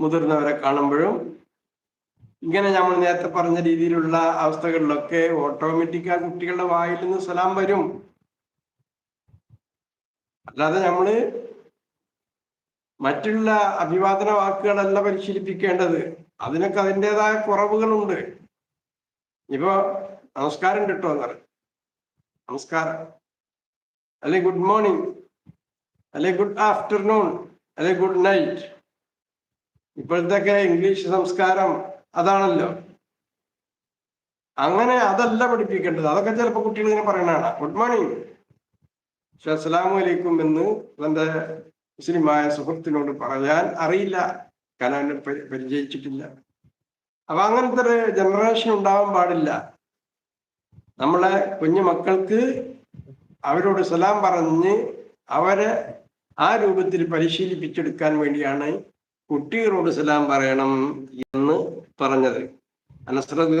മുതിർന്നവരെ കാണുമ്പോഴും ഇങ്ങനെ നമ്മൾ നേരത്തെ പറഞ്ഞ രീതിയിലുള്ള അവസ്ഥകളിലൊക്കെ ഓട്ടോമാറ്റിക് ആ കുട്ടികളുടെ വായിൽ നിന്ന് സലാം വരും. അല്ലാതെ നമ്മൾ മറ്റുള്ള അഭിവാദന വാക്കുകളല്ല പരിശീലിപ്പിക്കേണ്ടത്. അതിനൊക്കെ അതിന്റെതായ കുറവുകളുണ്ട്. ഇപ്പോ നമസ്കാരം കിട്ടോ എന്ന് നമസ്കാരം. അല്ലെ ഗുഡ് മോർണിംഗ്. അല്ലെ ഗുഡ് ആഫ്റ്റർനൂൺ. അല്ലെ ഗുഡ് നൈറ്റ്. ഇപ്പോഴത്തെ ഇംഗ്ലീഷ് സംസ്കാരം അതാണല്ലോ. അങ്ങനെ അതല്ല പഠിപ്പിക്കേണ്ടത്. അതൊക്കെ ചിലപ്പോൾ കുട്ടികൾ ഇങ്ങനെ പറയണതാണ് ഗുഡ് മോർണിംഗ് പക്ഷെ അസ്സലാമു അലൈക്കും എന്ന് തന്റെ മുസ്ലിമായ സുഹൃത്തിനോട് പറയാൻ അറിയില്ല. അവനെ പരിചയിച്ചിട്ടില്ല. അപ്പൊ അങ്ങനത്തെ ഒരു ജനറേഷൻ ഉണ്ടാവാൻ പാടില്ല. നമ്മളെ കുഞ്ഞു മക്കൾക്ക് അവരോട് സലാം പറഞ്ഞ് അവരെ ആ രൂപത്തിൽ പരിശീലിപ്പിച്ചെടുക്കാൻ വേണ്ടിയാണ് കുട്ടികളോട് സലാം പറയണം എന്ന് പറഞ്ഞത്. അനസ്രത്